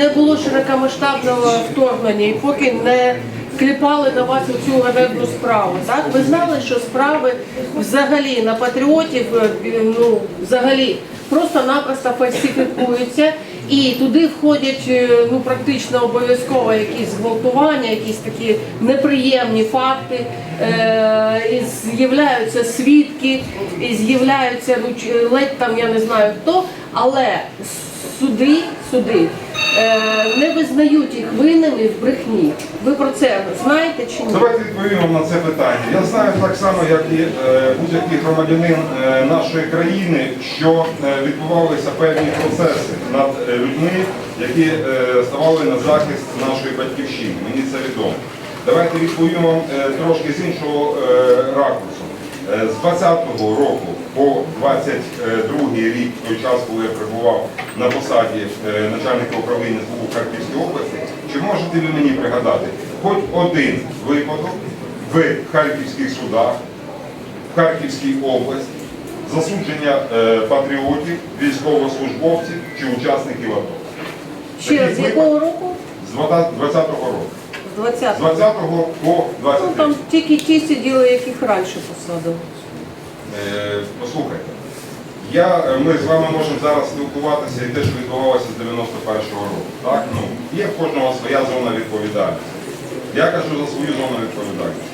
не було широкомасштабного вторгнення, і поки не кліпали на вас цю ганебну справу. Так ви знали, що справи взагалі на патріотів, е, ну взагалі просто-напросто фальсифікуються, і туди входять е, ну практично обов'язково якісь зґвалтування, якісь такі неприємні факти. Е, і з'являються свідки, і з'являються ну, ледь там я не знаю хто, але суди, суди е, не визнають їх винними в брехні. Ви про це знаєте чи ні? Давайте відповімо на це питання. Я знаю так само, як і е, будь-який громадянин е, нашої країни, що відбувалися певні процеси над людьми, які ставали на захист нашої батьківщини. Мені це відомо. Давайте відповімо трошки з іншого ракурсу. З 20-го року по 22 рік, той час, коли я перебував на посаді е, начальника управління СБУ в Харківській області, чи можете ви мені пригадати хоч один випадок в харківських судах, в Харківській області, засудження е, патріотів, військовослужбовців чи учасників АТО? Ще з якого року? З 20-го року. З 20 З 20-го по Ну там тільки ті сиділи, яких раніше посадили. Е, Послухайте, я, е, ми з вами можемо зараз спілкуватися і те, що відбувалося з 91-го року. Так? Ну, є в кожного своя зона відповідальності. Я кажу за свою зону відповідальності.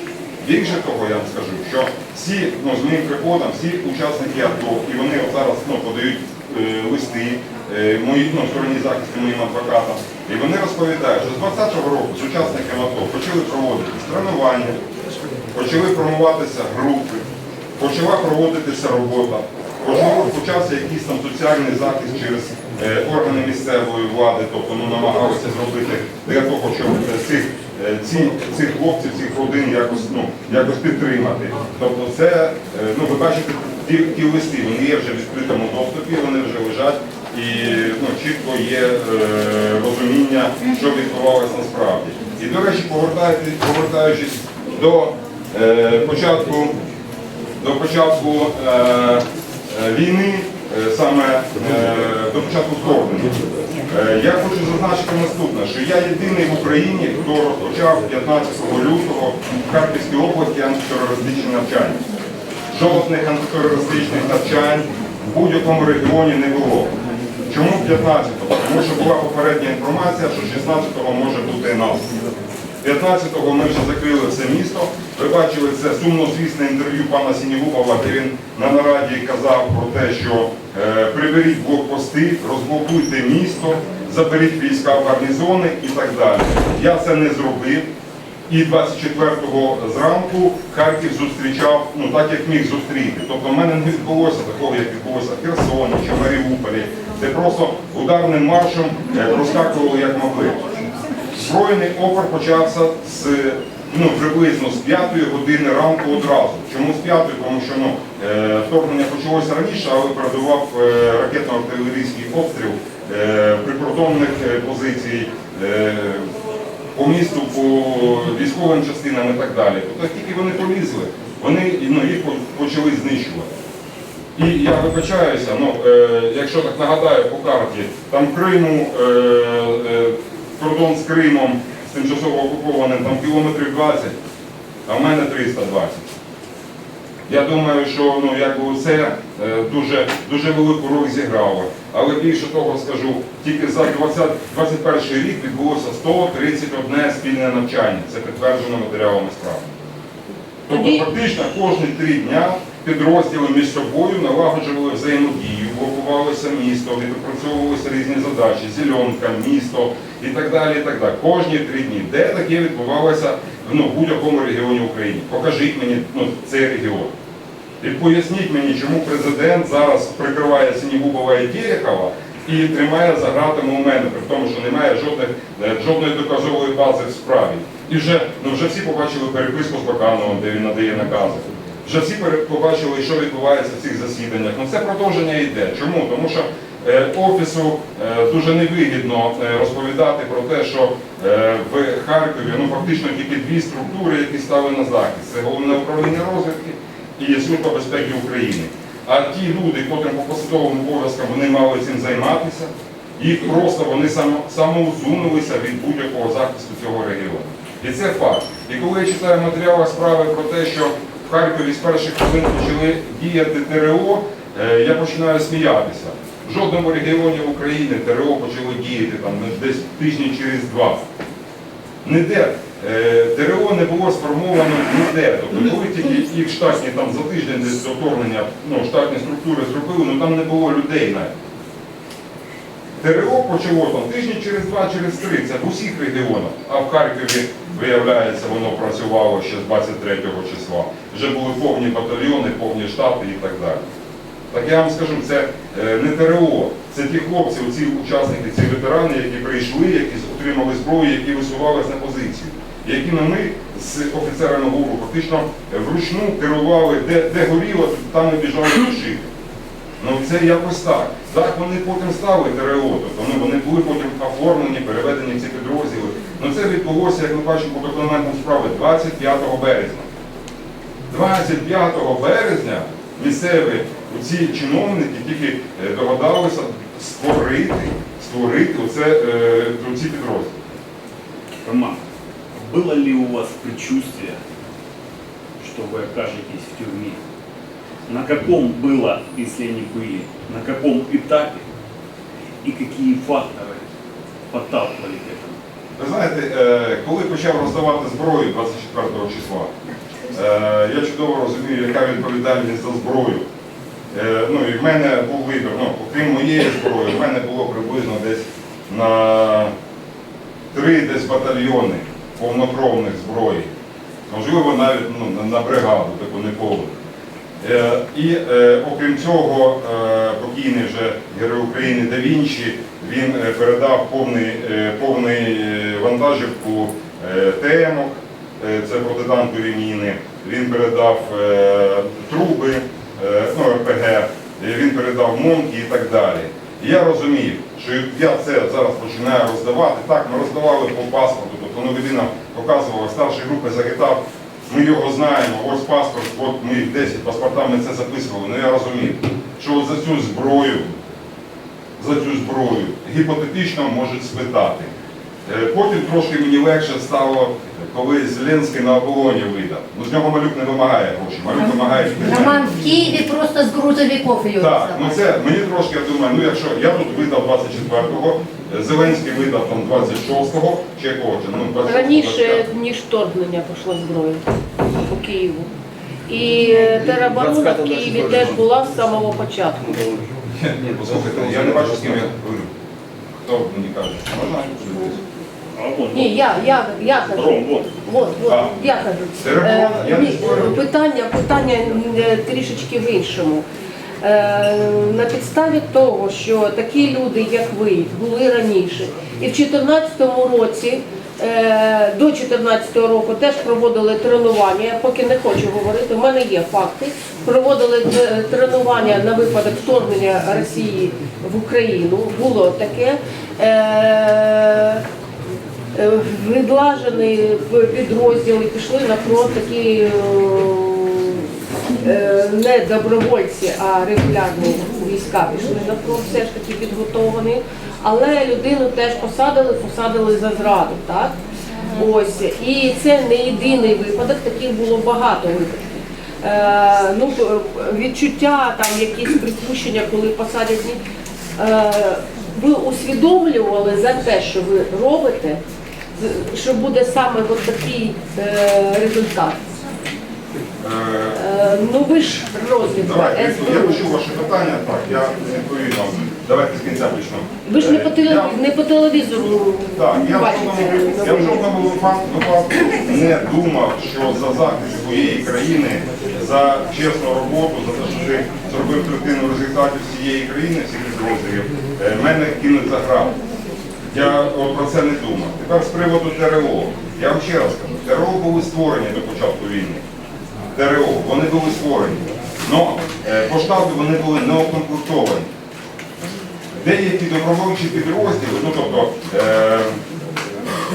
Більше того, я вам скажу, що всі, ну, з моїм приходом, всі учасники АТО, і вони от зараз ну, подають е, листи е, мої, ну, стороні захисту моїм адвокатам, і вони розповідають, що з 20-го року з учасниками АТО почали проводити тренування, почали формуватися групи, почала проводитися робота, почався якийсь там соціальний захист через е, органи місцевої влади, тобто ну, намагалися зробити для того, щоб е, цих, е, ці, цих хлопців, цих родин якось, ну, якось підтримати. Тобто це, ну ви бачите, ті, ті листи, вони є вже в відкритому доступі, вони вже лежать і ну, чітко є е, розуміння, що відбувалося насправді. І, до речі, повертаючись до е, початку до початку е, е, війни, е, саме е, до початку вторгнення. Е, я хочу зазначити наступне, що я єдиний в Україні, хто розпочав 15 лютого в Харківській області антитерористичні навчання. Жодних антитерористичних навчань в будь-якому регіоні не було. Чому 15-го? Тому що була попередня інформація, що 16-го може бути наступ. 15-го ми вже закрили все місто. Ви бачили це сумнозвісне інтерв'ю пана Сінігубова, де він на нараді казав про те, що е, приберіть блокпости, розблокуйте місто, заберіть війська в гарнізони і так далі. Я це не зробив. І 24-го зранку Харків зустрічав, ну так як міг зустріти. Тобто в мене не відбулося такого, як відбулося в Херсоні чи Маріуполі, де просто ударним маршем е, розскакували як могли. Збройний опор почався з ну, приблизно з 5 години ранку одразу. Чому з 5? Тому що ну, е, вторгнення почалося раніше, але передував е, ракетно-артилерійський обстріл е, прикордонних позицій. По місту, по військовим частинам і так далі. Тобто тільки вони полізли, вони ну, їх почали знищувати. І я вибачаюся, ну, е, якщо так нагадаю по карті, там Криму, е, кордон з Кримом, з тимчасово окупованим, там кілометрів 20, а в мене 320. Я думаю, що ну, якби це е, дуже, дуже велику роль зіграло. Але більше того скажу, тільки за 20, 21 рік відбулося 131 спільне навчання. Це підтверджено матеріалами справи. Тобто фактично кожні три дня підрозділи між собою налагоджували взаємодію, блокувалося місто, відпрацьовувалися різні задачі, зеленка, місто і так далі. і так далі. Кожні три дні. Де таке відбувалося ну, в будь-якому регіоні України? Покажіть мені ну, цей регіон. І поясніть мені, чому президент зараз прикриває Сінігубова і Терехова і тримає за ґратами у мене, при тому, що немає жодних, е, жодної доказової бази в справі. І вже, ну, вже всі побачили переписку з Бакановим, де він надає накази. Вже всі побачили, що відбувається в цих засіданнях. Ну це продовження йде. Чому? Тому що е, офісу е, дуже невигідно е, розповідати про те, що в Харкові ну фактично тільки дві структури, які стали на захист. Це головне управління розвідки і Служба безпеки України. А ті люди, котрим по посадовим обов'язкам вони мали цим займатися, Їх просто вони само, самоусунулися від будь-якого захисту цього регіону. І це факт. І коли я читаю матеріали справи про те, що в Харкові з перших хвилин почали діяти ТРО, е, я починаю сміятися. В жодному регіоні України ТРО почали діяти там десь тижні через два. Ніде е, ТРО не було сформовано ніде. Тобто коли тільки їх штатні там за тиждень десь до вторгнення ну, штатні структури зробили, ну там не було людей навіть. ТРО почало там тижні через два, через три, це в усіх регіонах. А в Харкові, виявляється, воно працювало ще з 23 числа. Вже були повні батальйони, повні штати і так далі. Так я вам скажу, це е, не ТРО, це ті хлопці, оці учасники, ці ветерани, які прийшли, які отримали зброю, які висувалися на позицію. Якими ми з офіцерами ГУРу фактично вручну керували, де, де горіло, там ми біжали тушити. Ну це якось так. Так вони потім стали ТРО, тобто ну, вони були потім оформлені, переведені в ці підрозділи. Ну це відбулося, як ми бачимо по документам справи, 25 березня. 25 березня місцеві ці чиновники тільки е, догадалися створити, створити оце, е, ці підрозділи. Роман, было ли у вас предчувствие, что вы окажетесь в тюрьме? На каком было, если они были, на каком этапе и какие факторы подталкивали к этому? Ви знаєте, е, коли почав роздавати зброю 24 числа, е, я чудово розумію, яка відповідальність за зброю. Е, Ну і в мене був вибір, ну, окрім моєї зброї, в мене було приблизно десь на три десь батальйони повнокровних зброї. Можливо, навіть ну, на- бригаду, таку неповну. Е, І е, окрім цього, покійний вже герой України Да Вінчі, він е, передав повний, е, повний е, вантажівку е, це протитанкові міни, він передав труби, ну, РПГ, він передав монки і так далі. Я розумів, що я це зараз починаю роздавати. Так, ми роздавали по паспорту, тобто ну, людина показувала старші групи загитав, ми його знаємо, ось паспорт, от ми 10 паспорта, ми це записували. Ну я розумів, що за цю зброю, за цю зброю гіпотетично можуть спитати. Е, Потім трошки мені легше стало, коли Зеленський на оболоні видав. Ну з нього малюк не вимагає гроші, малюк вимагає Роман в Києві просто з грузовиків його так, ну це мені трошки, я думаю, ну якщо я тут видав 24-го, Зеленський видав там 26-го, чи якого чи ну 26-го, Раніше, ніж вторгнення пішла зброя по Києву. І е, тероборона в Києві теж була з самого початку. Ні, послухайте, я не бачу, з ким я говорю. Хто мені каже? Можна? А вон, Ні, я, я, я кажу. Ром, вот. От, от, А. я кажу. Е, я не ні, спорю. питання, питання е, трішечки в іншому. Е, На підставі того, що такі люди, як ви, були раніше, і в 2014 році, до 2014 року теж проводили тренування, я поки не хочу говорити, у мене є факти, проводили е, тренування на випадок вторгнення Росії в Україну, було таке. Е, Е, відлажені підрозділи, пішли на фронт такі е, е, не добровольці, а регулярні війська пішли на фронт, все ж таки підготовані. Але людину теж посадили, посадили за зраду. Так? Ось. І це не єдиний випадок, таких було багато випадків. Е, ну, е, відчуття, там якісь припущення, коли посадять. Е, ви усвідомлювали за те, що ви робите, що буде саме от такий е, результат. Е, Е, ну ви ж розвідка, я почув ваше питання, так, я відповім вам. Давайте з кінця почнемо. Ви ж не Е, по, теле- я- не по телевізору Так, я в бачите. жодному, я в жодному випадку випадку не думав, що за захист своєї країни, за чесну роботу, за те, що ти зробив третину результатів всієї країни, всіх підрозділів, е, мене кинуть за грав. Я от про це не думав. Тепер з приводу ТРО. Я вам ще раз кажу, ТРО були створені до початку війни. ТРО, вони були створені. Но е, по штату вони були не укомплектовані. Деякі добровольчі підрозділи, ну тобто, е,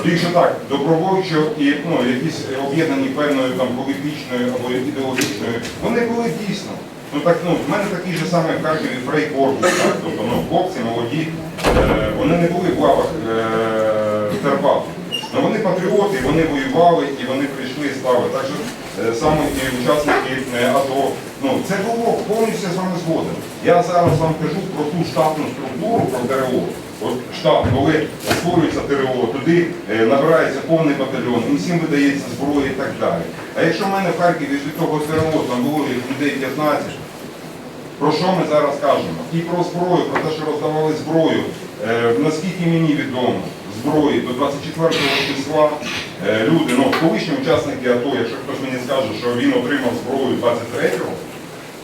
більше так, добровольчо і ну, якісь об'єднані певною там політичною або ідеологічною, вони були дійсно. Ну так, ну, в мене такий же самий в Харкові фрейкорпус, так? Тобто, ну, хлопці молоді, е, вони не були в лавах е, Тербату. Ну, вони патріоти, вони воювали і вони прийшли і стали. Так що саме і учасники е, АТО. Ну, це було повністю з вами згоден. Я зараз вам кажу про ту штатну структуру, про ТРО. От штаб, коли створюється ТРО, туди е, набирається повний батальйон, їм всім видається зброя і так далі. А якщо в мене в Харкові від того ТРО там було людей 15, про що ми зараз кажемо? І про зброю, про те, що роздавали зброю. Е, наскільки мені відомо, зброї до 24 числа е, люди, ну колишні учасники АТО, якщо хтось мені скаже, що він отримав зброю 23-го,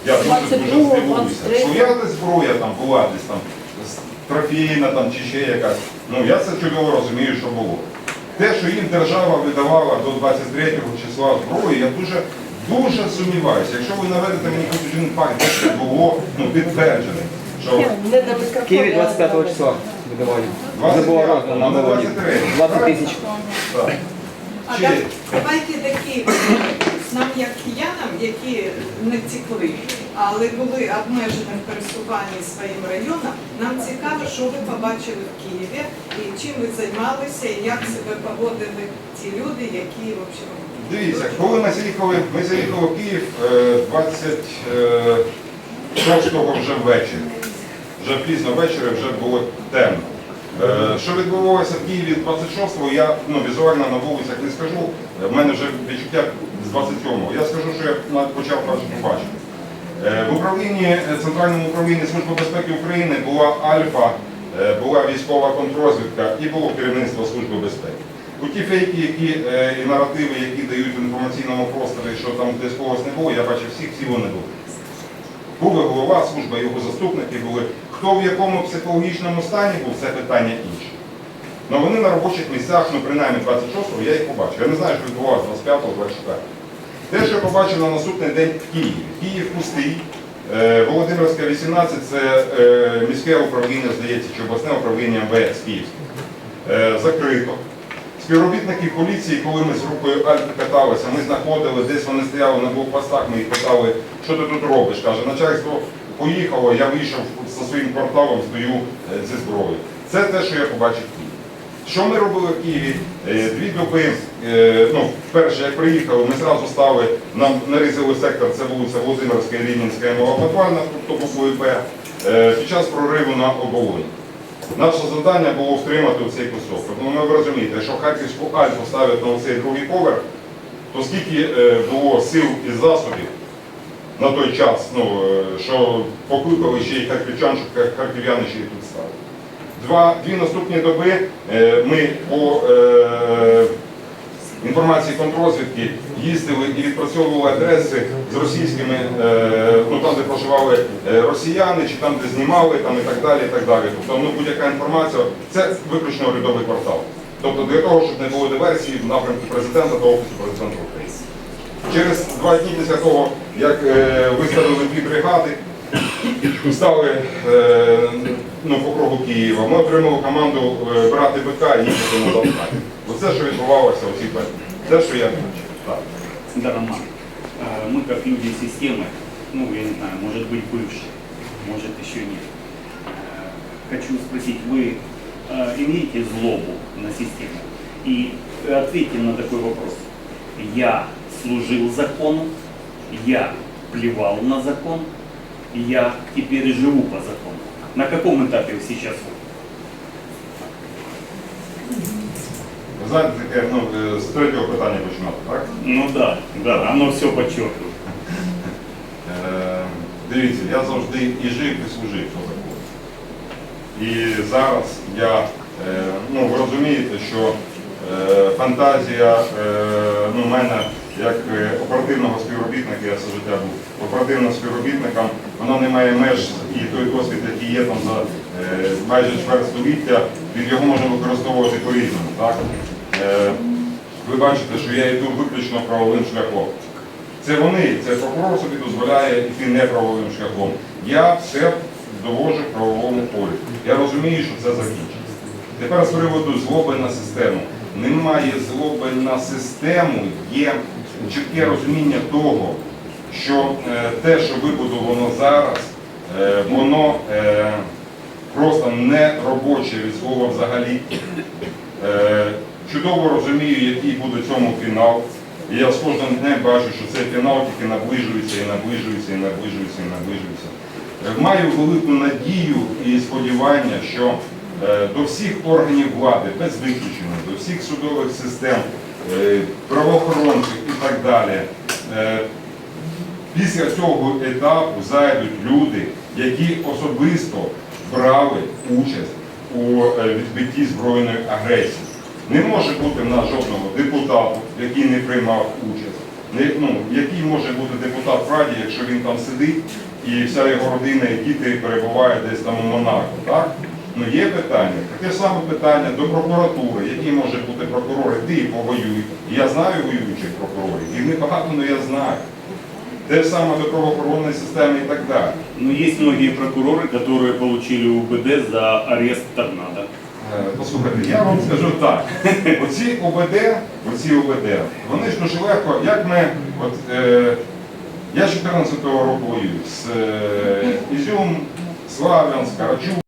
я дуже дуже здивуюся. 23-го. Що я десь зброя там була десь там трофейна там чи ще якась. Ну я це чудово розумію, що було. Те, що їм держава видавала до 23 числа зброї, я дуже дуже сумніваюся. Якщо ви наведете мені хоч один факт, де це було ну, підтверджений, що а 25 на- числа выдавали. 25, Уже было роздано на ну, не Володе. 23. 20 тысяч. так. А Чи- так, давайте такі, нам як киянам, які не втекли, але були обмежені в пересуванні своїм районом, нам цікаво, що ви побачили в Києві і чим ви займалися, і як себе поводили ті люди, які в общем, Дивіться, коли ми заїхали, ми заїхали в Київ е, 26-го вже ввечері. Вже пізно ввечері вже було темно. Е, Що відбувалося в Києві 26-го, я ну, візуально на вулицях не скажу. В мене вже відчуття з 27-го. Я скажу, що я почав побачити. Е, В управлінні, е, Центральному управлінні Служби безпеки України була Альфа, е, була військова контррозвідка і було керівництво Служби безпеки. У ті фейки, які е, і наративи, які дають в інформаційному просторі, що там десь когось не було, я бачив всіх, всі вони були. Був і голова служби, його заступники були. Хто в якому психологічному стані був, це питання інше. Ну вони на робочих місцях, ну принаймні 26-го, я їх побачив. Я не знаю, що відбувалося 25-го, 24-го. Те, що я побачив на наступний день в Києві. Київ пустий. Е, Володимирська 18 це е, міське управління, здається, чи обласне управління МВС Київське. Е, Закрито. Співробітники поліції, коли ми з групою Альфи каталися, ми знаходили, десь вони стояли на блокпостах, ми їх питали, що ти тут робиш. Каже, начальство поїхало, я вийшов зі своїм кварталом, стою е, зі зброєю. Це те, що я побачив в Києві. Що ми робили в Києві? Е, Дві доби, е, ну, перше, як приїхали, ми зразу стали, нам нарізали сектор, це вулиця Володимирська і Рівненська і Новоподвальна, тобто буквою П, е, під час прориву на оболонь. Наше завдання було втримати цей кусок. Тому ви розумієте, якщо Харківську Альфу ставлять на цей другий поверх, то скільки було сил і засобів на той час, ну, е, що покликали ще й харківчан, щоб харків'яни ще й тут стали. Два, дві наступні доби е, ми по е, інформації контрозвідки їздили і відпрацьовували адреси з російськими, е, ну там, де проживали е, росіяни, чи там, де знімали, там і так далі. і так далі. Тобто ну, будь-яка інформація, це виключно урядовий квартал. Тобто для того, щоб не було диверсії в напрямку президента та офісу президента. Через два дні після того, як е, виставили дві бригади, стали е, ну, по кругу Києва, ми отримали команду е, брати БК і їхати на Донбас. Оце, що відбувалося у цій певні. Це, що я бачив. Так. Да, Роман, э, мы как люди системы, ну, я не знаю, может быть бывшие, может еще нет. Э, Хочу спросить, вы э, имеете злобу на систему? И ответьте на такой вопрос. Я служил закону, я плевал на закон, я теперь живу по закону. На каком этапе вы сейчас вы? Ви знаєте, таке, ну, е, з третього питання починати, так? Ну да, да, оно все подчеркивает. Е, Дивіться, я завжди і жив, і служив по закону. І зараз я, е, ну ви розумієте, що е, фантазія е, ну, мене Як е, оперативного співробітника, я все життя був оперативним співробітником, вона не має меж і той досвід, який є там за е, майже чверть століття, він його можна використовувати по-різному. Е, ви бачите, що я йду виключно правовим шляхом. Це вони, це прокурор собі дозволяє йти неправовим шляхом. Я все довожу правовому полі. Я розумію, що це закінчиться. Тепер з приводу злоби на систему. Немає злоби на систему, є чітке розуміння того, що е, те, що вибудовано зараз, е, воно е, просто не робоче від слова взагалі. Чудово розумію, який буде цьому фінал. І я з кожним днем бачу, що цей фінал тільки наближується і наближується, і наближується, і наближується. Маю велику надію і сподівання, що до всіх органів влади, без виключення, до всіх судових систем, правоохоронців і так далі, е, після цього етапу зайдуть люди, які особисто брали участь у е, відбитті збройної агресії. Не може бути в нас жодного депутату, який не приймав участь. Ну, який може бути депутат в Раді, якщо він там сидить і вся його родина і діти перебувають десь там у Монако, так? Ну є питання. Таке саме питання до прокуратури, який може бути прокурор, і повоюй. І я знаю воюючих прокурорів, їх небагато, але я знаю. Те ж саме до правоохоронної системи і так далі. Но есть многие прокуроры, которые получили УБД за арест торнадо. Е, Послухайте, я вам скажу так. Оці ОБД, оці ОБД, вони ж дуже легко, як ми, от, е, я з 14-го року воюю з е, Ізюм, Славянськ, Карачук.